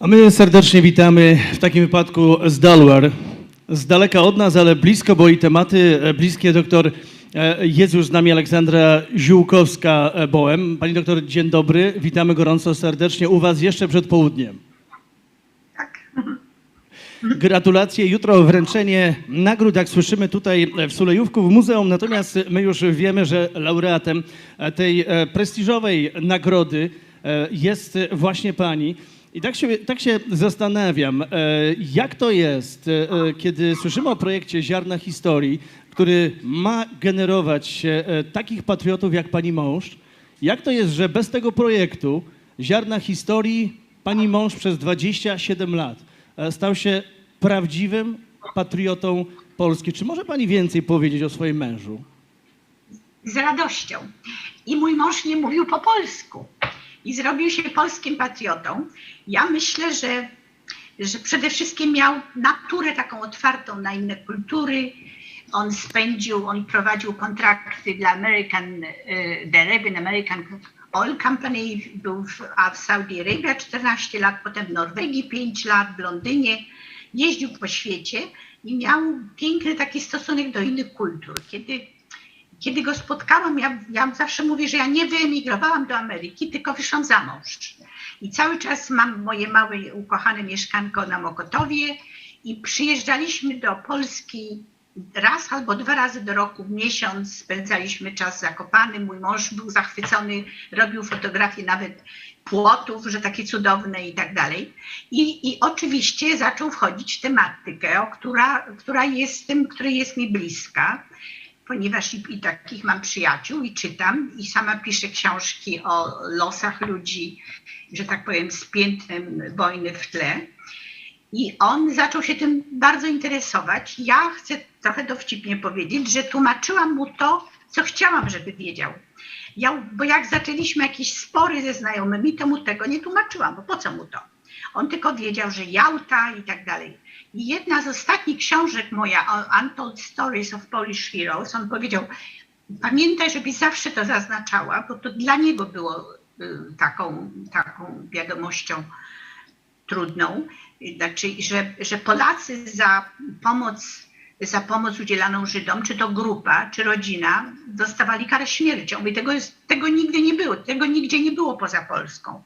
A my serdecznie witamy w takim wypadku z Delaware. Z daleka od nas, ale blisko, bo i tematy e, bliskie doktor e, jest już z nami Aleksandra Ziółkowska-Bołem. Pani doktor, dzień dobry. Witamy gorąco serdecznie u Was jeszcze przed południem. Tak. Gratulacje. Jutro wręczenie nagród, jak słyszymy tutaj w Sulejówku w muzeum. Natomiast my już wiemy, że laureatem tej e, prestiżowej nagrody jest właśnie pani. I tak się, tak się zastanawiam, e, jak to jest, e, kiedy słyszymy o projekcie Ziarna Historii, który ma generować e, takich patriotów jak pani mąż. Jak to jest, że bez tego projektu Ziarna Historii pani mąż przez 27 lat e, stał się prawdziwym patriotą Polski. Czy może pani więcej powiedzieć o swoim mężu? Z radością. I mój mąż nie mówił po polsku. I zrobił się polskim patriotą. Ja myślę, że, że przede wszystkim miał naturę taką otwartą na inne kultury. On spędził, on prowadził kontrakty dla American, y, The Arabian American Oil Company, był w, a w Saudi Arabia 14 lat, potem w Norwegii 5 lat, w Londynie. Jeździł po świecie i miał piękny taki stosunek do innych kultur. Kiedy kiedy go spotkałam, ja, ja zawsze mówię, że ja nie wyemigrowałam do Ameryki, tylko wyszłam za mąż. I cały czas mam moje małe, ukochane mieszkanko na Mokotowie i przyjeżdżaliśmy do Polski raz albo dwa razy do roku, w miesiąc, spędzaliśmy czas zakopany. Mój mąż był zachwycony, robił fotografie nawet płotów, że takie cudowne i tak dalej. I, I oczywiście zaczął wchodzić w tematykę, która, która, jest, tym, której jest mi bliska ponieważ i, i, takich mam przyjaciół i czytam i sama piszę książki o losach ludzi, że tak powiem, z piętnem wojny w tle. I on zaczął się tym bardzo interesować. Ja chcę trochę dowcipnie powiedzieć, że tłumaczyłam mu to, co chciałam, żeby wiedział. Ja, bo jak zaczęliśmy jakieś spory ze znajomymi, to mu tego nie tłumaczyłam, bo po co mu to? On tylko wiedział, że Jałta i tak dalej. Jedna z ostatnich książek moja, Untold Stories of Polish Heroes, on powiedział, pamiętaj, żebyś zawsze to zaznaczała, bo to dla niego było y, taką, taką wiadomością trudną. Znaczy, że, że Polacy za pomoc, za pomoc udzielaną Żydom, czy to grupa, czy rodzina, dostawali karę śmiercią. I tego, jest, tego nigdy nie było, tego nigdzie nie było poza Polską.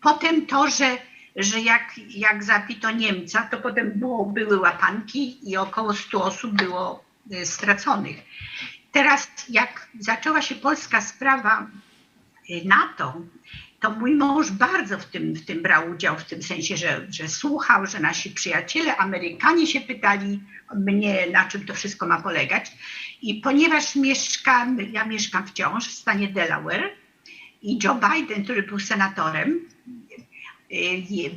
Potem to, że że jak, jak zapito Niemca, to potem było, były łapanki i około 100 osób było y, straconych. Teraz jak zaczęła się polska sprawa y, NATO, to mój mąż bardzo w tym, w tym brał udział, w tym sensie, że, że słuchał, że nasi przyjaciele Amerykanie się pytali mnie, na czym to wszystko ma polegać. I ponieważ mieszkam, ja mieszkam wciąż w stanie Delaware i Joe Biden, który był senatorem,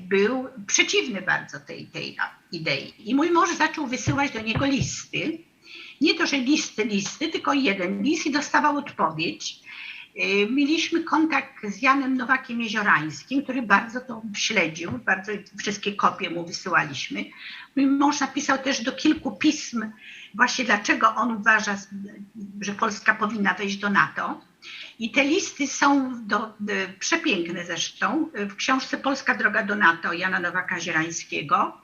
był przeciwny bardzo tej, tej idei. I mój mąż zaczął wysyłać do niego listy. Nie to, że listy, listy, tylko jeden list i dostawał odpowiedź. Y, mieliśmy kontakt z Janem Nowakiem Jeziorańskim, który bardzo to śledził, bardzo wszystkie kopie mu wysyłaliśmy. Mój mąż napisał też do kilku pism, właśnie dlaczego on uważa, że Polska powinna wejść do NATO. I te listy są do, przepiękne zresztą w książce Polska droga do NATO Jana Nowaka Zierańskiego,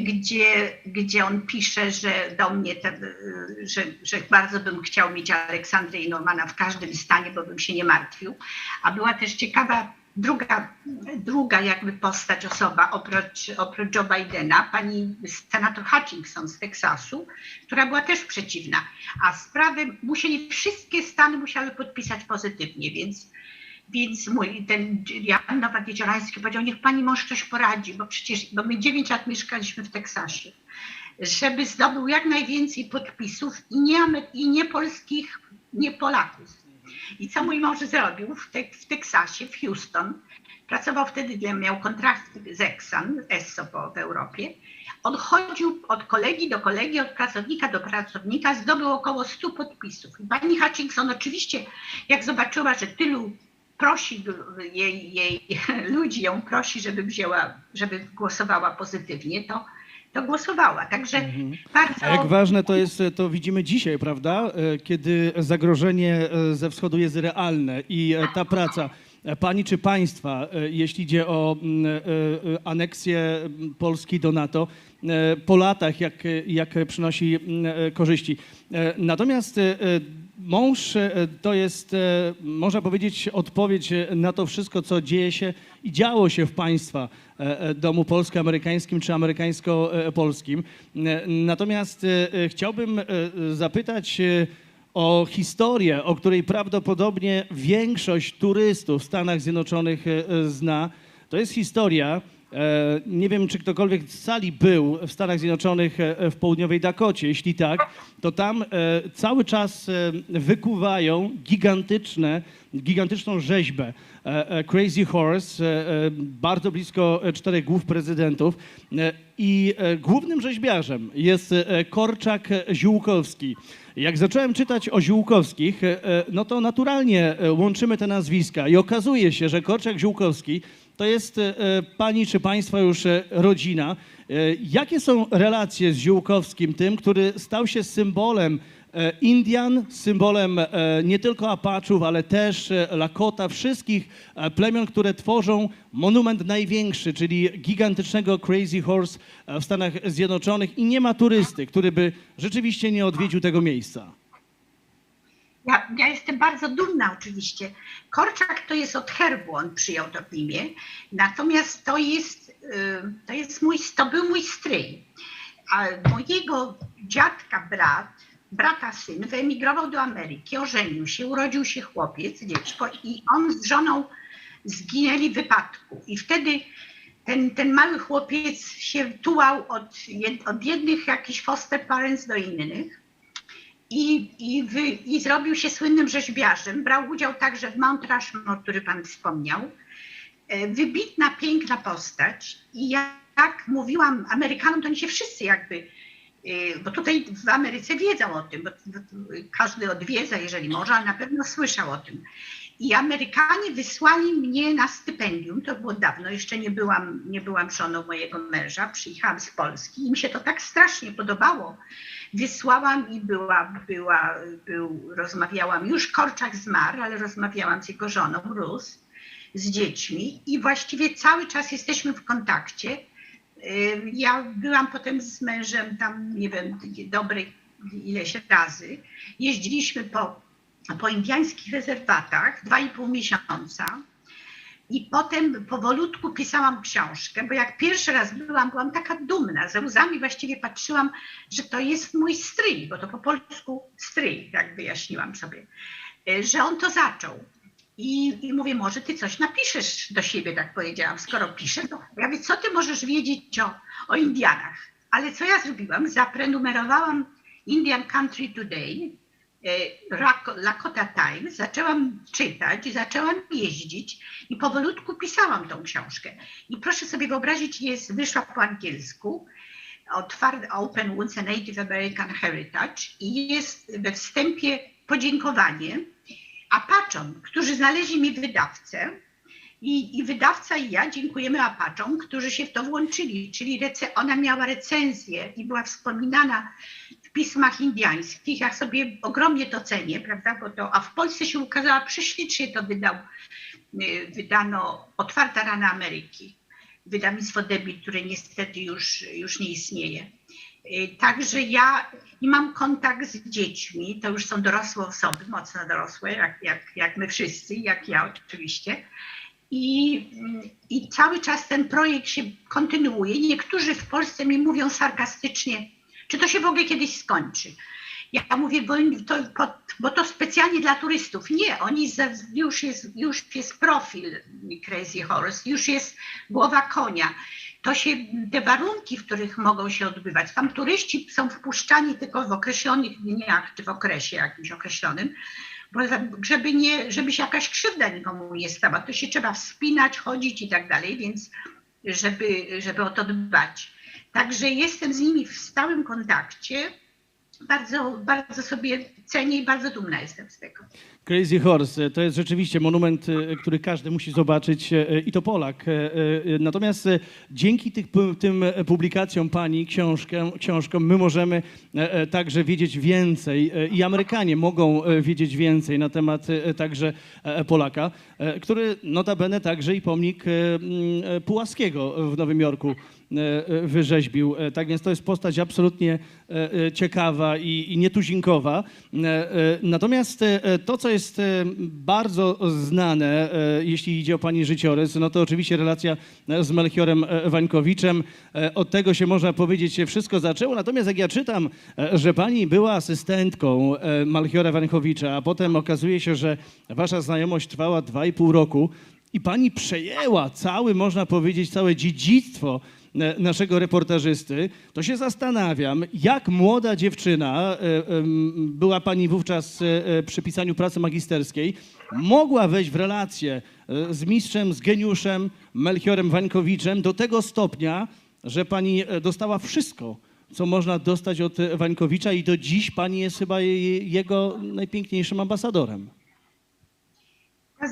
gdzie, gdzie on pisze, że do mnie, te, że, że bardzo bym chciał mieć Aleksandrę i Normana w każdym stanie, bo bym się nie martwił. A była też ciekawa druga, druga jakby postać, osoba oprócz, oprócz Joe Bidena, pani senator Hutchinson z Teksasu, która była też przeciwna. A sprawy musieli, wszystkie stany musiały podpisać pozytywnie, więc, więc mój, ten Jan Nowak-Jeziorański powiedział, niech pani mąż coś poradzi, bo przecież, bo my 9 lat mieszkaliśmy w Teksasie, żeby zdobył jak najwięcej podpisów i nie, i nie polskich, nie Polaków i co mój mąż zrobił w, te, w Teksasie, w Houston? Pracował wtedy, miał kontrakt z Exxon, Esso po, w Europie. On chodził od kolegi do kolegi, od pracownika do pracownika, zdobył około 100 podpisów. I pani Hutchinson oczywiście, jak zobaczyła, że tylu prosi jej, jej ludzi ją prosi, żeby wzięła, żeby głosowała pozytywnie, to to głosowała. Także Mhm. bardzo. A jak ważne to jest, to widzimy dzisiaj, prawda? E, Kiedy zagrożenie e, ze wschodu jest realne i e, ta praca pani czy państwa, jeśli idzie o mm, aneksję mm, Polski do NATO, po latach, jak, jak przynosi mm, korzyści. Natomiast mąż e, to jest, e, można powiedzieć, odpowiedź e, na to wszystko, co dzieje się i działo się w państwa domu polsko-amerykańskim czy amerykańsko-polskim. Natomiast chciałbym zapytać o historię, o której prawdopodobnie większość turystów w Stanach Zjednoczonych zna. To jest historia, nie wiem czy ktokolwiek z sali był w Stanach Zjednoczonych e, w południowej Dakocie. Jeśli tak, to tam e, cały czas e, wykuwają gigantyczne, gigantyczną rzeźbę e, e, Crazy Horse, e, e, bardzo blisko e, czterech głów prezydentów. E, I e, głównym rzeźbiarzem jest e, Korczak Ziółkowski. Jak zacząłem czytać o Ziółkowskich, e, e, no to naturalnie e, łączymy te nazwiska i okazuje się, że Korczak Ziółkowski to jest pani czy państwa już rodzina. Jakie są relacje z Ziółkowskim, tym, który stał się symbolem Indian, symbolem e, nie tylko Apachów, ale też e, Lakota, wszystkich e, plemion, które tworzą monument największy, czyli gigantycznego Crazy Horse e, w Stanach Zjednoczonych i nie ma turysty, który by rzeczywiście nie odwiedził tego miejsca. Ja, ja jestem bardzo dumna oczywiście. Korczak to jest od herbu, on przyjął to imię. Natomiast to jest, y, to jest mój, to był mój stryj. A mojego dziadka brat, brata syn, wyemigrował do Ameryki, ożenił się, urodził się chłopiec, dziecko i on z żoną zginęli w wypadku. I wtedy ten, ten mały chłopiec się tułał od, od jednych jakichś foster parents do innych i, i, wy, i zrobił się słynnym rzeźbiarzem. Brał udział także w Mount Rushmore, który pan wspomniał. E, Wybitna, piękna postać. I ja- jak mówiłam Amerykanom, to oni się wszyscy jakby, bo tutaj w Ameryce wiedzą o tym, bo, bo każdy odwiedza, jeżeli może, ale na pewno słyszał o tym. I Amerykanie wysłali mnie na stypendium, to było dawno, jeszcze nie byłam, nie byłam żoną mojego męża, przyjechałam z Polski i mi się to tak strasznie podobało. Wysłałam i była, była, był, rozmawiałam, już Korczak zmarł, ale rozmawiałam z jego żoną Rus, z dziećmi i właściwie cały czas jesteśmy w kontakcie. Y, Ja byłam potem z mężem tam, nie wiem, dobre ileś razy. Jeździliśmy po, po indiańskich rezerwatach dwa i pół miesiąca. I potem powolutku pisałam książkę, bo jak pierwszy raz byłam, byłam taka dumna, ze łzami właściwie patrzyłam, że to jest mój stryj, bo to po polsku stryj, tak wyjaśniłam sobie, y, że on to zaczął. I, I mówię, może ty coś napiszesz do siebie, tak powiedziałam. Skoro piszę, to ja mówię, co ty możesz wiedzieć o, o Indianach? Ale co ja zrobiłam? Zaprenumerowałam Indian Country Today, e, Lakota Times, zaczęłam czytać zaczęłam jeździć i powolutku pisałam tą książkę. I proszę sobie wyobrazić, jest, wyszła po angielsku, otwarte Open Woods, a Native American Heritage i jest we wstępie podziękowanie Apaczom, którzy znaleźli mi wydawcę i, i wydawca i ja dziękujemy Apaczom, którzy się w to włączyli, czyli rece- ona miała recenzję i była wspominana w pismach indiańskich. Ja sobie ogromnie to cenię, prawda, bo to, a w Polsce się ukazała, prześlicznie to wydał, y, wydano Otwarta Rana Ameryki, wydawnictwo Debit, które niestety już, już nie istnieje. Y, Także ja i mam kontakt z dziećmi, to już są dorosłe osoby, mocno dorosłe, jak, jak, jak my wszyscy, jak ja oczywiście. I, mm, I cały czas ten projekt się kontynuuje. Niektórzy w Polsce mi mówią sarkastycznie, czy to się w ogóle kiedyś skończy. Ja mówię, bo to, bo to specjalnie dla turystów. Nie, oni za, już, jest, już jest profil Crazy Horse, już jest głowa konia. To się, te warunki, w których mogą się odbywać, tam turyści są wpuszczani tylko w określonych dniach, czy w okresie jakimś określonym, bo żeby, nie, żeby się jakaś krzywda nikomu nie stała, to się trzeba wspinać, chodzić i tak dalej, więc żeby, żeby o to dbać. Także jestem z nimi w stałym kontakcie. Bardzo, bardzo sobie cenię i bardzo dumna jestem z tego. Crazy Horse to jest rzeczywiście monument, e, który każdy musi zobaczyć e, i to Polak. E, e, Natomiast e, dzięki tych, tym publikacjom pani, książkę, książkom, my możemy e, e, także wiedzieć więcej e, i Amerykanie mogą e, wiedzieć więcej na temat e, także e, Polaka, e, który notabene także i pomnik e, mm, e, Pułaskiego w Nowym Jorku e, e, wyrzeźbił. E, Tak więc to jest postać absolutnie e, e, ciekawa i, i nietuzinkowa. E, e, Natomiast e, to, co jest bardzo znane, jeśli idzie o pani życiorys, no to oczywiście relacja z Melchiorem Wańkowiczem. Od tego się można powiedzieć się wszystko zaczęło. Natomiast jak ja czytam, że pani była asystentką Melchiora Wańkowicza, a potem okazuje się, że wasza znajomość trwała dwa i pół roku i pani przejęła cały, można powiedzieć, całe dziedzictwo naszego reportażysty, to się zastanawiam, jak młoda dziewczyna, e, była pani wówczas e, e, przy pisaniu pracy magisterskiej, mogła wejść w relację e, z mistrzem, z geniuszem Melchiorem Wańkowiczem do tego stopnia, że pani e, dostała wszystko, co można dostać od e, Wańkowicza i do dziś pani jest chyba je- jego najpiękniejszym ambasadorem.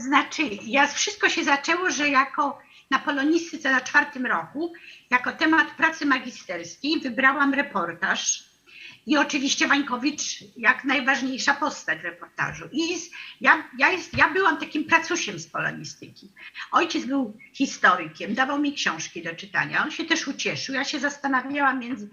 Znaczy, ja, wszystko się zaczęło, że jako na polonistyce na czwartym roku, jako temat pracy magisterskiej wybrałam reportaż i oczywiście Wańkowicz jak najważniejsza postać w reportażu. I ja, ja, jest, ja byłam takim pracusiem z polonistyki. Ojciec był historykiem, dawał mi książki do czytania. On się też ucieszył. Ja się zastanawiałam między,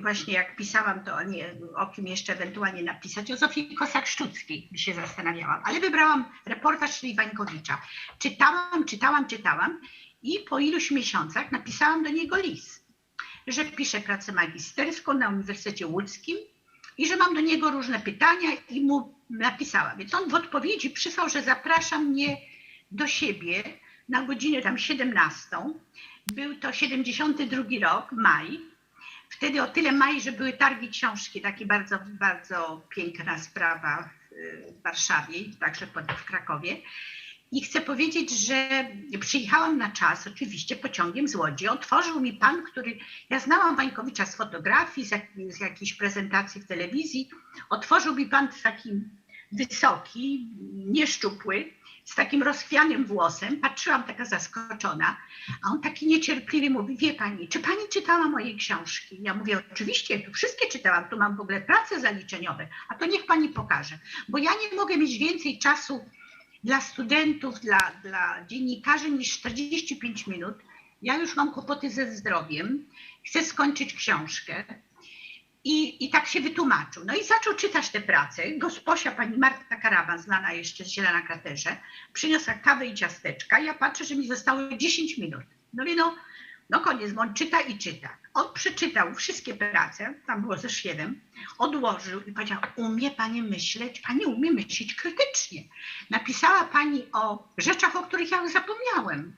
właśnie jak pisałam, to nie, o kim jeszcze ewentualnie napisać. O Zofii Kosak-Szczuckiej się zastanawiałam, ale wybrałam reportaż czyli Wańkowicza. Czytałam, czytałam, czytałam i po iluś miesiącach napisałam do niego list, że piszę pracę magisterską na Uniwersytecie Łódzkim i że mam do niego różne pytania i mu napisałam. Więc on w odpowiedzi przysłał, że zaprasza mnie do siebie na godzinę tam 17. Był to 72 rok, maj. Wtedy o tyle maj, że były targi książki, takie bardzo, bardzo piękna sprawa w, Warszawie, także pod- w Krakowie. I chcę powiedzieć, że przyjechałam na czas, oczywiście pociągiem z Łodzi. Otworzył mi pan, który, ja znałam Wańkowicza z fotografii, z, jak, z jakiejś prezentacji w telewizji. Otworzył mi pan taki wysoki, nieszczupły, z takim rozchwianym włosem. Patrzyłam taka zaskoczona, a on taki niecierpliwy mówi, wie pani, czy pani czytała moje książki? Ja mówię, oczywiście, tu wszystkie czytałam, tu mam w ogóle prace zaliczeniowe, a to niech pani pokaże, bo ja nie mogę mieć więcej czasu dla studentów, dla, dla dziennikarzy niż 45 minut. Ja już mam kłopoty ze zdrowiem, chcę skończyć książkę. I, I tak się wytłumaczył. No i zaczął czytać te prace. Gosposia, pani Marta Karawan, znana jeszcze z Zielona Kraterze, przyniosła kawę i ciasteczka. Ja patrzę, że mi zostało 10 minut. No wie, no, no koniec, bo on czyta i czyta. On przeczytał wszystkie prace, tam było ze siedem, odłożył i powiedział, umie pani myśleć, pani umie myśleć krytycznie. Napisała pani o rzeczach, o których ja już zapomniałem.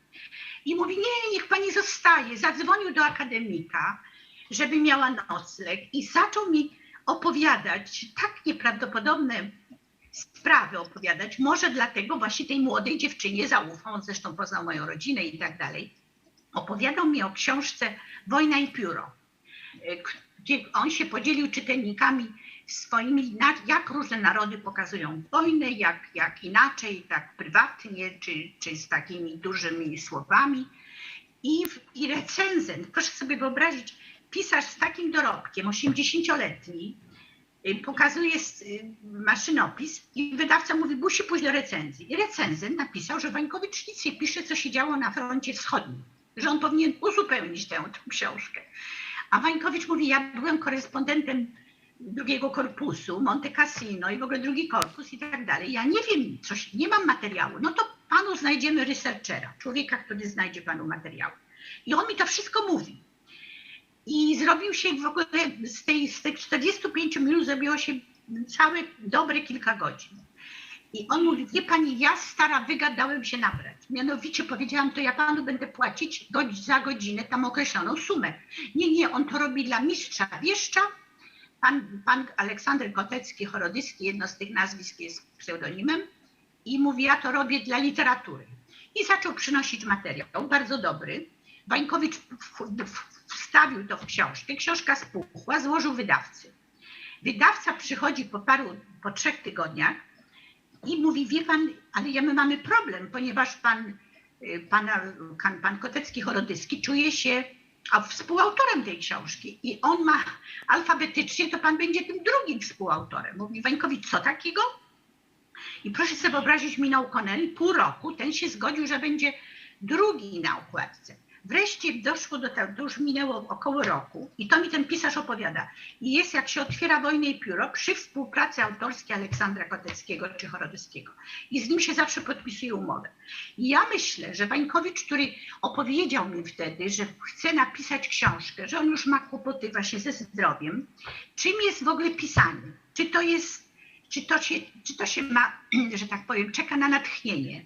I mówi, nie, niech pani zostaje. Zadzwonił do akademika, żeby miała nocleg i zaczął mi opowiadać tak nieprawdopodobne sprawy opowiadać. Może dlatego właśnie tej młodej dziewczynie zaufał, on zresztą poznał moją rodzinę i tak dalej. Opowiadał mi o książce Wojna i pióro, y, gdzie on się podzielił czytelnikami swoimi, jak różne narody pokazują wojnę, jak, jak inaczej, tak prywatnie, czy, czy z takimi dużymi słowami. I, I recenzent, proszę sobie wyobrazić, pisarz z takim dorobkiem, 80-letni, y, pokazuje y, maszynopis i wydawca mówi, musi pójść do recenzji. I recenzent napisał, że Wańkowicz nic nie pisze, co się działo na froncie wschodnim, że on powinien uzupełnić tę, tę książkę. A Wańkowicz mówi, ja byłem korespondentem drugiego korpusu, Monte Cassino i w ogóle drugi korpus i tak dalej. Ja nie wiem, coś, nie mam materiału. No to panu znajdziemy researchera, człowieka, który znajdzie panu materiał. I on mi to wszystko mówi. I zrobił się w ogóle z, tej, z tych 45 minut zrobiło się całe dobre kilka godzin. I on mówi, wie pani, ja stara wygadałem się nabrać. Mianowicie powiedziałam, to ja panu będę płacić godz- za godzinę tam określoną sumę. Nie, nie, on to robi dla mistrza wieszcza. Pan, pan Aleksander Kotecki, Chorodyski, jedno z tych nazwisk jest pseudonimem. I mówi, ja to robię dla literatury. I zaczął przynosić materiał, bardzo dobry. W- wstawił to w książkę. Książka spuchła, złożył wydawcy. Wydawca przychodzi po paru, po trzech tygodniach i mówi, wie pan, ale ja my mamy problem, ponieważ pan, y, pana, pan, pan Kotecki Chorodyski czuje się współautorem tej książki i on ma alfabetycznie, to pan będzie tym drugim współautorem. Mówi Wańkowicz, co takiego? I proszę sobie wyobrazić, minął Connelly pół roku, ten się zgodził, że będzie drugi na okładce. Wreszcie doszło do tego, to już minęło około roku i to mi ten pisarz opowiada. I jest jak się otwiera wojnę i pióro przy współpracy autorskiej Aleksandra Koteckiego czy Chorodyskiego. I z nim się zawsze podpisuje umowę. I ja myślę, że Wańkowicz, który opowiedział mi wtedy, że chce napisać książkę, że on już ma kłopoty właśnie ze zdrowiem, czym jest w ogóle pisanie? Czy to jest, czy to się, czy to się ma, że tak powiem, czeka na natchnienie?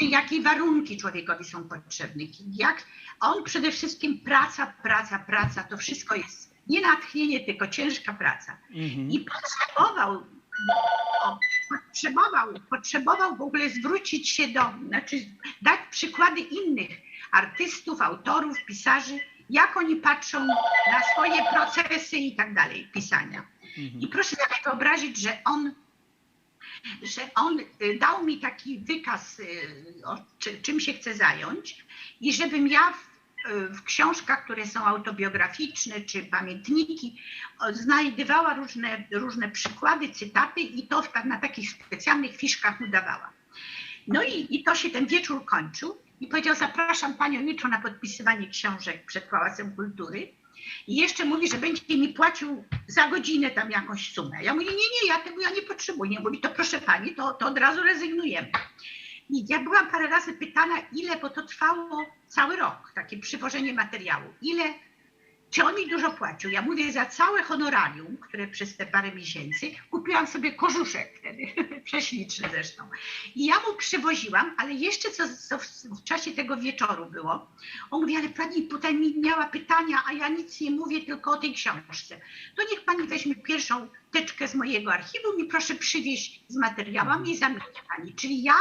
Jakie warunki człowiekowi są potrzebne? Jak on przede wszystkim praca, praca, praca, to wszystko jest nie natchnienie, tylko ciężka praca. Mhm. I potrzebował, potrzebował, potrzebował w ogóle zwrócić się do, znaczy dać przykłady innych artystów, autorów, pisarzy, jak oni patrzą na swoje procesy i tak dalej pisania. Mhm. I proszę sobie wyobrazić, że on, że on y, dał mi taki wykaz, y, o czy, czym się chce zająć i żebym ja w, w książkach, które są autobiograficzne czy pamiętniki, o, znajdowała różne, różne przykłady, cytaty i to na takich specjalnych fiszkach mu dawała. No i, i to się ten wieczór kończył i powiedział, zapraszam panią jutro na podpisywanie książek przed Pałacem Kultury. I jeszcze mówi, że będzie mi płacił za godzinę tam jakąś sumę. Ja mówię, nie, nie, ja tego ja nie potrzebuję. Mówi, to proszę pani, to, to od razu rezygnujemy. I ja byłam parę razy pytana, ile, bo to trwało cały rok, takie przywożenie materiału. Ile, czy on mi dużo płacił? Ja mówię, za całe honorarium, które przez te parę miesięcy, kupiłam sobie kożuszek wtedy, prześliczny zresztą. I ja mu przywoziłam, ale jeszcze co, co w, w czasie tego wieczoru było, on mówi, ale pani tutaj mi miała pytania, a ja nic nie mówię, tylko o tej książce. To niech pani weźmie pierwszą teczkę z mojego archiwum i proszę przywieźć z materiałami i zamienię pani. Czyli ja,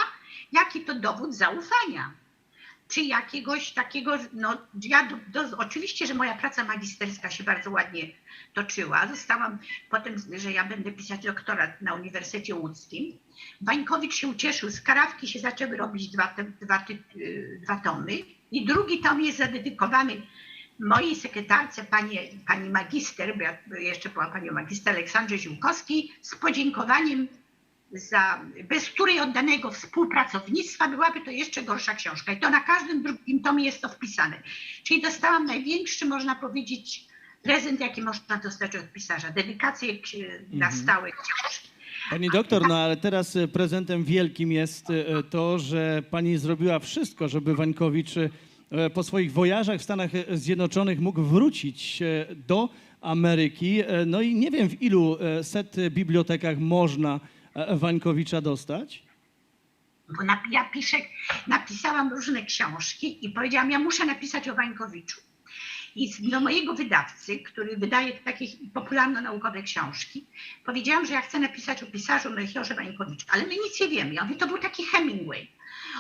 jaki to dowód zaufania? Czy jakiegoś takiego, no ja do, do, oczywiście, że moja praca magisterska się bardzo ładnie toczyła. Zostałam potem, że ja będę pisać doktorat na Uniwersytecie Łódzkim. Wańkowicz się ucieszył, z karawki się zaczęły robić dwa, dwa, ty, y, dwa tomy i drugi tom jest zadedykowany mojej sekretarce, pani, pani magister, bo ja jeszcze była panią magister Aleksandrze Ziółkowskiej, z podziękowaniem za, bez której oddanego współpracownictwa byłaby to jeszcze gorsza książka. I to na każdym drugim tomie jest to wpisane. Czyli dostałam największy, można powiedzieć, prezent, jaki można dostać od pisarza. Dedykację k- na Mhm. stałe książki. Pani doktor, no ale teraz e, prezentem wielkim jest e, to, że pani zrobiła wszystko, żeby Wańkowicz e, po swoich wojażach w Stanach Zjednoczonych mógł wrócić e, do Ameryki. E, No i nie wiem, w ilu e, set bibliotekach można e, Wańkowicza dostać. Bo ja piszę, napisałam różne książki i powiedziałam, ja muszę napisać o Wańkowiczu. I do mojego wydawcy, który wydaje takie popularno-naukowe książki, powiedziałam, że ja chcę napisać o pisarzu Melchiorze Wańkowiczu, ale my nic nie wiemy. Ja mówię, to był taki Hemingway.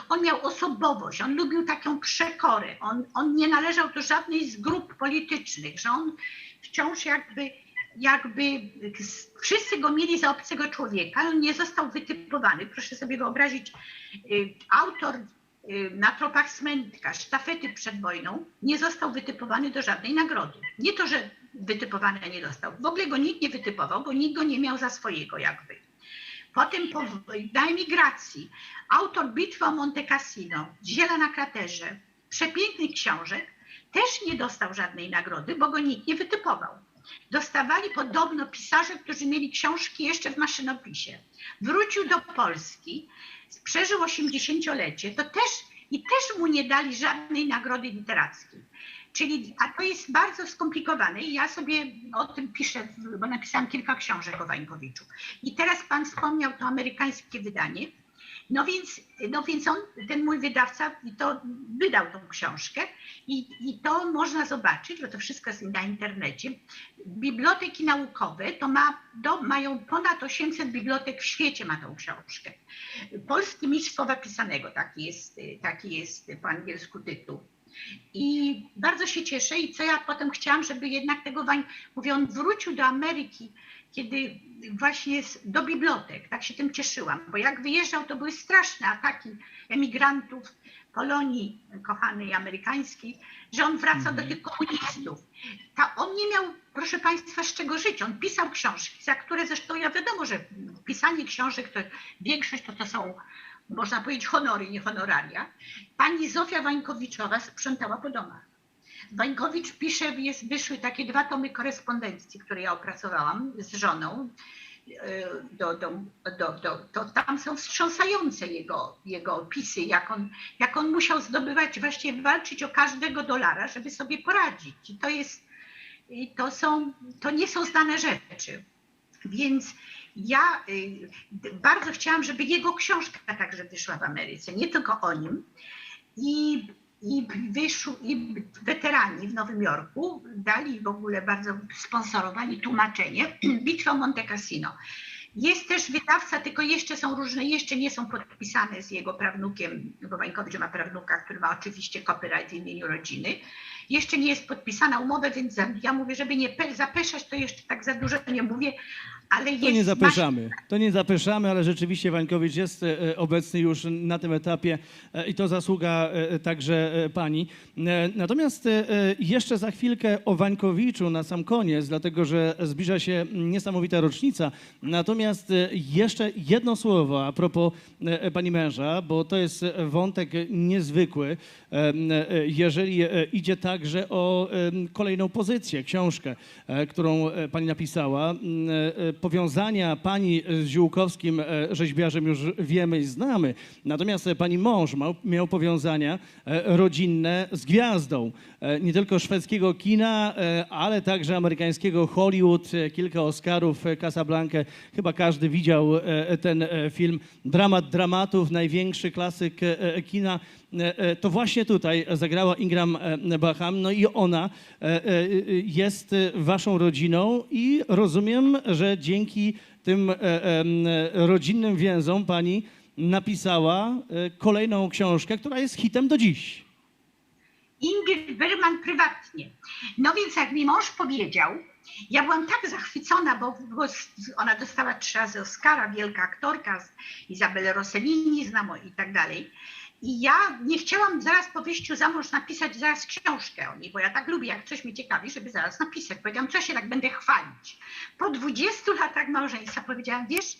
On miał osobowość, on lubił taką przekorę, on, on nie należał do żadnej z grup politycznych, że on wciąż jakby, jakby wszyscy go mieli za obcego człowieka, on nie został wytypowany. Proszę sobie wyobrazić, y, autor y, na tropach smętka, sztafety przed wojną, nie został wytypowany do żadnej nagrody. Nie to, że wytypowany nie dostał. W ogóle go nikt nie wytypował, bo nikt go nie miał za swojego jakby. Potem po, na emigracji autor Bitwy o Monte Cassino, Ziela na kraterze, przepięknych książek, też nie dostał żadnej nagrody, bo go nikt nie wytypował. Dostawali podobno pisarze, którzy mieli książki jeszcze w maszynopisie. Wrócił do Polski, przeżył 80-lecie, to też i też mu nie dali żadnej nagrody literackiej. Czyli, a to jest bardzo skomplikowane i ja sobie o tym piszę, bo napisałam kilka książek o Wańkowiczu. I teraz pan wspomniał to amerykańskie wydanie. No więc, no więc on, ten mój wydawca, to wydał tą książkę i, i to można zobaczyć, bo to wszystko jest na internecie. Biblioteki naukowe to ma, do, mają ponad 800 bibliotek w świecie ma tą książkę. Polski mistrz słowa pisanego, taki jest, taki jest po angielsku tytuł. I bardzo się cieszę i co ja potem chciałam, żeby jednak tego mówię, on wrócił do Ameryki kiedy właśnie do bibliotek, tak się tym cieszyłam, bo jak wyjeżdżał, to były straszne ataki emigrantów Polonii kochanej amerykańskiej, że on wracał do tych komunistów. Ta, on nie miał, proszę Państwa, z czego żyć. On pisał książki, za które zresztą ja wiadomo, że pisanie książek to większość to, to są, można powiedzieć, honory, nie honoraria. Pani Zofia Wańkowiczowa sprzątała po domach. Wańkowicz pisze, jest, wyszły takie dwa tomy korespondencji, które ja opracowałam z żoną. e, Do, do, do, do, to tam są wstrząsające jego, jego opisy, jak on, jak on musiał zdobywać, właściwie walczyć o każdego dolara, żeby sobie poradzić. I to jest, to są, to nie są znane rzeczy. Więc ja y, bardzo chciałam, żeby jego książka także wyszła w Ameryce, nie tylko o nim. I, i, wyszł, i weterani w Nowym Jorku dali w ogóle bardzo sponsorowali tłumaczenie Bitwa Monte Cassino. Jest też wydawca, tylko jeszcze są różne, jeszcze nie są podpisane z jego prawnukiem, bo Wańkowicz ma prawnuka, który ma oczywiście copyright w imieniu rodziny. Jeszcze nie jest podpisana umowa, więc ja mówię, żeby nie pe- zapeszać, to jeszcze tak za dużo nie mówię, ale. To nie zapeszamy, to nie zapeszamy, ale rzeczywiście Wańkowicz jest e, obecny już na tym etapie e, i to zasługa e, także e, pani. E, Natomiast e, jeszcze za chwilkę o Wańkowiczu na sam koniec, dlatego że zbliża się niesamowita rocznica. Natomiast e, jeszcze jedno słowo a propos e, pani męża, bo to jest e, wątek niezwykły, e, e, jeżeli e, idzie także o e, kolejną pozycję, książkę, e, którą e, pani napisała. Powiązania pani z Ziółkowskim e, rzeźbiarzem już wiemy i znamy, natomiast e, pani mąż miał, miał powiązania e, rodzinne z gwiazdą nie tylko szwedzkiego kina, ale także amerykańskiego Hollywood, kilka Oscarów, Casablanca. Chyba każdy widział ten film. Dramat dramatów, największy klasyk kina. E, e, To właśnie tutaj zagrała Ingram e, Bacham, no i ona jest waszą rodziną i rozumiem, że dzięki tym rodzinnym więzom pani napisała kolejną książkę, która jest hitem do dziś. Ingrid Bergman prywatnie. No więc jak mi mąż powiedział, ja byłam tak zachwycona, bo, ona dostała trzy razy Oscara, wielka aktorka, Izabelę Rossellini znam i tak dalej. I ja nie chciałam zaraz po wyjściu za mąż napisać zaraz książkę o niej, bo ja tak lubię, jak coś mnie ciekawi, żeby zaraz napisać. Powiedziałam, co się tak będę chwalić. Po 20 latach małżeństwa powiedziałam, wiesz,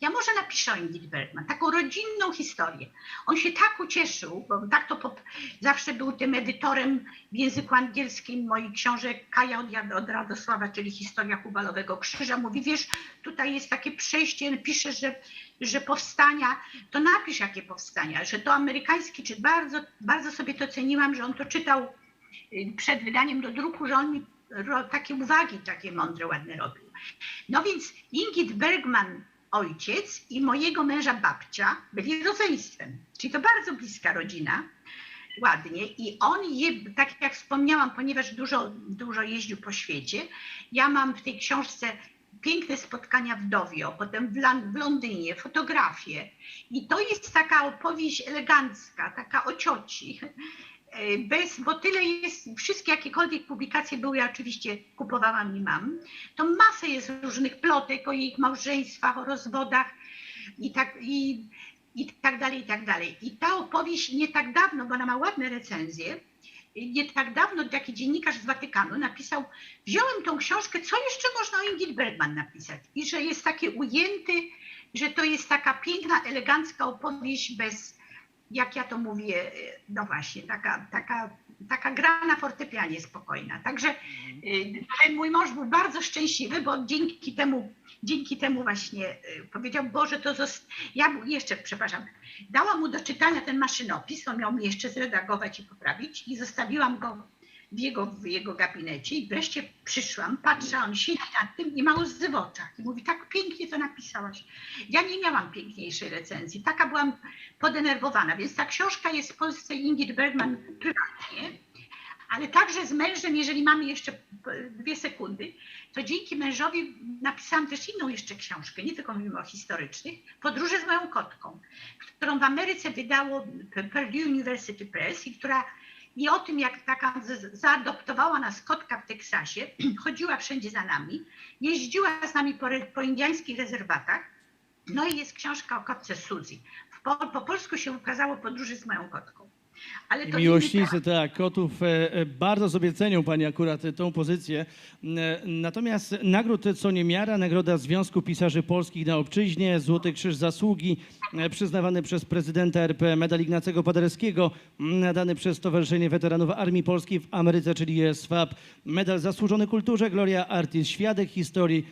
ja może napiszę o Ingrid Bergman, taką rodzinną historię. On się tak ucieszył, bo tak to po, zawsze był tym edytorem w języku angielskim moich książek Kaja od, od Radosława, czyli Historia Hubalowego Krzyża. Mówi, wiesz, tutaj jest takie przejście, pisze, że, że powstania, to napisz jakie powstania, że to amerykański, czy bardzo, bardzo sobie to ceniłam, że on to czytał y, przed wydaniem do druku, że on mi takie uwagi takie mądre, ładne robił. No więc Ingrid Bergman, ojciec i mojego męża babcia byli rodzeństwem, czyli to bardzo bliska rodzina, ładnie. I on, je, tak jak wspomniałam, ponieważ dużo, dużo jeździł po świecie, ja mam w tej książce piękne spotkania w Dowio, potem w, Londynie, fotografie. I to jest taka opowieść elegancka, taka o cioci. E, Bez, bo tyle jest, wszystkie jakiekolwiek publikacje były, ja oczywiście kupowałam i mam, to masę jest różnych plotek o ich małżeństwach, o rozwodach i tak, i, i tak dalej, i tak dalej. I ta opowieść nie tak dawno, bo ona ma ładne recenzje, nie tak dawno taki dziennikarz z Watykanu napisał, wziąłem tą książkę, co jeszcze można o Ingrid Bergman napisać? I że jest takie ujęty, że to jest taka piękna, elegancka opowieść bez, jak ja to mówię, no właśnie, taka, taka, taka gra na fortepianie spokojna. Także y, mój mąż był bardzo szczęśliwy, bo dzięki temu, dzięki temu właśnie y, powiedział, Boże, to zost... ja jeszcze, przepraszam, dałam mu do czytania ten maszynopis, on miał mi jeszcze zredagować i poprawić i zostawiłam go w jego, w jego gabinecie i wreszcie przyszłam, patrzę, on siedzi nad tym i ma łzy w oczach i mówi, tak pięknie to napisałaś. Ja nie miałam piękniejszej recenzji, taka byłam podenerwowana, więc ta książka jest w Polsce Ingrid Bergman prywatnie, ale także z mężem, jeżeli mamy jeszcze dwie sekundy, to dzięki mężowi napisałam też inną jeszcze książkę, nie tylko mimo historycznych, Podróże z moją kotką, którą w Ameryce wydało Purdue University Press i która i o tym, jak taka zaadoptowała nas kotka w Teksasie, chodziła wszędzie za nami, jeździła z nami po, po indiańskich rezerwatach. No i jest książka o kotce Suzy. Po, po polsku się ukazało podróży z moją kotką. Ale to miłośnicy, tak, kotów e, e, bardzo sobie cenią Pani akurat e, tą pozycję. Natomiast nagród co niemiara, Nagroda Związku Pisarzy Polskich na Obczyźnie, Złoty Krzyż Zasługi, przyznawany przez prezydenta RP, medal Ignacego Paderewskiego, nadany przez Stowarzyszenie Weteranów Armii Polskiej w Ameryce, czyli SFAP, medal Zasłużony Kulturze, Gloria Artis, Świadek Historii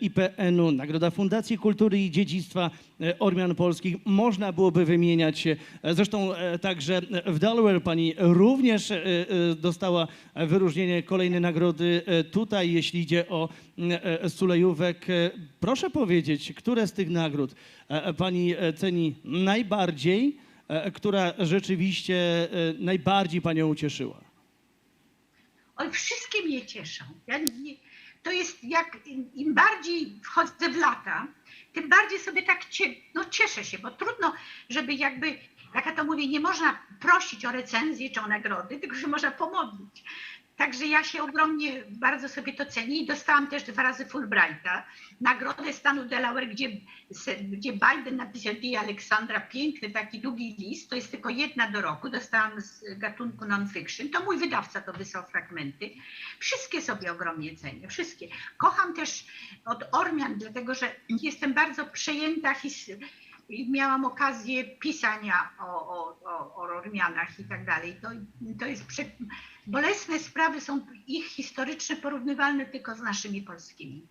IPN-u, Nagroda Fundacji Kultury i Dziedzictwa e, Ormian Polskich. Można byłoby wymieniać, e, zresztą e, także w Delaware pani również e, e, dostała wyróżnienie, kolejne nagrody e, tutaj, jeśli idzie o e, Sulejówek. E, Proszę powiedzieć, które z tych nagród e, e, pani e, ceni najbardziej, e, która rzeczywiście e, najbardziej panią ucieszyła? Oj, wszystkie mnie cieszą. Ja nie, to jest jak im, bardziej wchodzę w lata, tym bardziej sobie tak cie, no cieszę się, bo trudno, żeby jakby, jak ja to mówię, nie można prosić o recenzję czy o nagrody, tylko że można pomodlić. Także ja się ogromnie bardzo sobie to cenię i dostałam też dwa razy Fulbrighta, nagrodę stanu Delaware, gdzie, gdzie Biden napisał D. Aleksandra, piękny taki długi list, to jest tylko jedna do roku, dostałam z gatunku non-fiction, to mój wydawca to wysłał fragmenty. Wszystkie sobie ogromnie cenię, wszystkie. Kocham też od Ormian, dlatego że jestem bardzo przejęta his- i miałam okazję pisania o, o, o, o Ormianach i tak dalej. To, to jest prze... bolesne sprawy są ich historyczne porównywalne tylko z naszymi polskimi.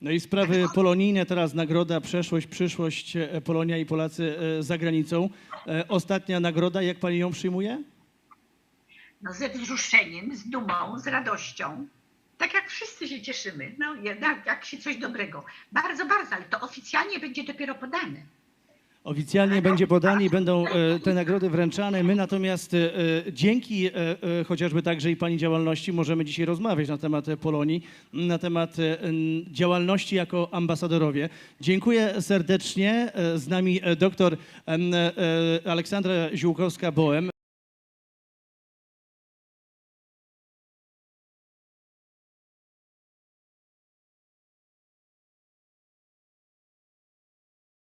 No i sprawy polonijne, teraz nagroda, przeszłość, przyszłość, e, Polonia i Polacy e, za granicą. E, Ostatnia nagroda, jak pani ją przyjmuje? No, ze wzruszeniem, z dumą, z radością. Tak jak wszyscy się cieszymy, no, jednak jak się coś dobrego. Bardzo, bardzo, ale to oficjalnie będzie dopiero podane. Oficjalnie będzie podanie i będą e, te nagrody wręczane. My natomiast e, e, dzięki chociażby także i Pani działalności możemy dzisiaj rozmawiać na temat Polonii, na temat działalności jako ambasadorowie. Dziękuję serdecznie. Z nami doktor Aleksandra Ziółkowska-Boem.